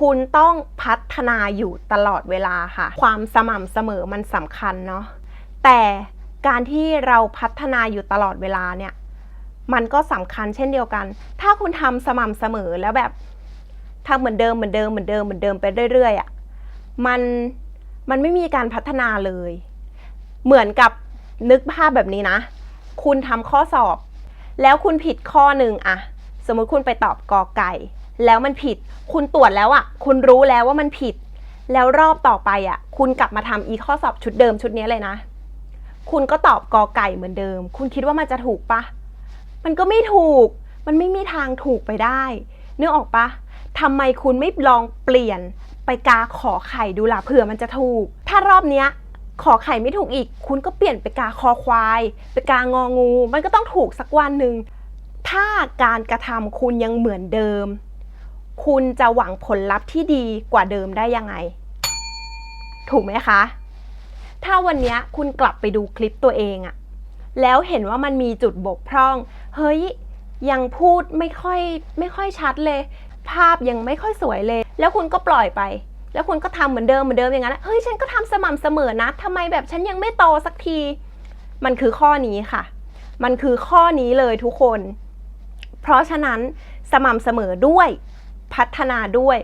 คุณต้องพัฒนาอยู่ตลอดเวลาค่ะ ความสม่ำเสมอมันสำคัญเนาะแต่การที่เราพัฒนาอยู่ตลอดเวลาเนี่ยมันก็สำคัญเช่นเดียวกัน ถ้าคุณทำสม่ำเสมอแล้วแบบทำเหมือนเดิมเหมือนเดิมเหมือนเดิมเหมือนเดิมไปเรื่อยๆอะ่ะมันมันไม่มีการพัฒนาเลย เหมือนกับนึกภาพแบบนี้นะ คุณทำข้อสอบ แล้วคุณผิดข้อหนึ่งอะสมมติคุณไปตอบกอไก่ แล้วมันผิด คุณตรวจแล้วอะคุณรู้แล้วว่ามันผิด แล้วรอบต่อไปอะคุณกลับมาทำอีข้อสอบชุดเดิมชุดนี้เลยนะ คุณก็ตอบกอไก่เหมือนเดิม คุณคิดว่ามันจะถูกปะมันก็ไม่ถูก มันไม่มีทางถูกไปได้เนึกออกปะทำไมคุณไม่ลองเปลี่ยนไปกาขอไข่ดูล่ะเผื่อมันจะถูก ถ้ารอบเนี้ยขอไข่ไม่ถูกอีก คุณก็เปลี่ยนไปกาคอควาย ไปกางองู มันก็ต้องถูกสักวันหนึ่ง ถ้าการกระทำคุณยังเหมือนเดิม คุณจะหวังผลลัพธ์ที่ดีกว่าเดิมได้ยังไง ถูกไหมคะ ถ้าวันนี้คุณกลับไปดูคลิปตัวเองอะแล้วเห็นว่ามันมีจุดบกพร่อง เฮ้ย ยังพูดไม่ค่อยไม่ค่อยชัดเลย ภาพยังไม่ค่อยสวยเลย แล้วคุณก็ปล่อยไป แล้วคุณก็ทำเหมือนเดิมเหมือนเดิมอย่างนั้นเฮ้ยฉันก็ทำสม่ำเสมอนะทำไมแบบฉันยังไม่โตสักที มันคือข้อนี้ค่ะ มันคือข้อนี้เลยทุกคน เพราะฉะนั้นสม่ำเสมอด้วย พัฒนาด้วย